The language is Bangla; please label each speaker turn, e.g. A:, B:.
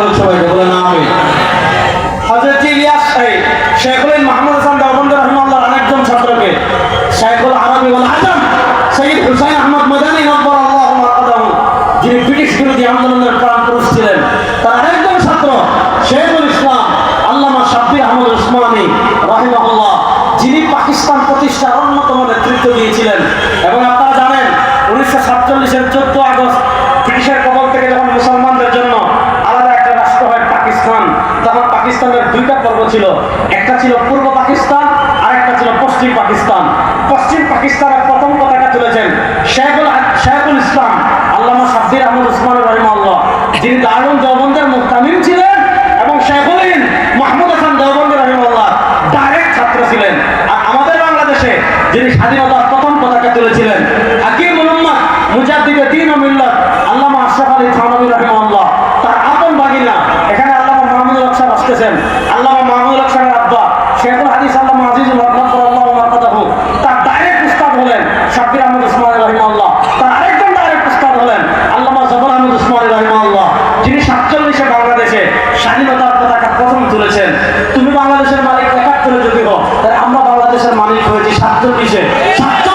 A: করুন সবাইকে বলে না আমি হজরত ইলিয়াস শেখুল মাহমুদ হাসান দেওবন্দ রহমাল্লাহর আরেকজন ছাত্রকে, শেখুল আরবি ওয়াল আজম সৈয়দ হুসাইন আহমদ মাদানী নব্বর আল্লাহ যিনি ব্রিটিশ বিরোধী আন্দোলনের প্রাণ পুরুষ ছিলেন তার আরেকজন ছাত্র, শেখুল ইসলাম আল্লামা শাব্বির আহমদ উসমানী, রাহিমাহুল্লাহ, যিনি পাকিস্তান প্রতিষ্ঠার অন্যতম নেতৃত্ব দিয়েছিলেন। দুইটা পর্ব ছিল। একটা ছিল পূর্ব পাকিস্তান আর একটা ছিল পশ্চিম পাকিস্তান। পশ্চিম পাকিস্তানের প্রথম পতাকা তুলেছেন শেখুল শেখুল ইসলাম, আল্লামা সাব্বির আহমদ উসমান রহিমাল্লাহ যিনি দারুল দেওবন্দের মুহতামিম ছিলেন এবং শেখুলিন মাহমুদ হাসান দেওবন্দ রহিমাল্লাহ ডাইরেক্ট ছাত্র ছিলেন। আর আমাদের বাংলাদেশে যিনি স্বাধীনতার প্রথম পতাকা তুলেছিলেন হাকিম মোহাম্মদ মুজাদ্দিদে দিন ও মিল্লাত বলেছেন তুমি বাংলাদেশের মালিক একাত্তরে যদি হও তাহলে আমরা বাংলাদেশের মালিক হয়েছি সাতচল্লিশে সাতচল্লিশ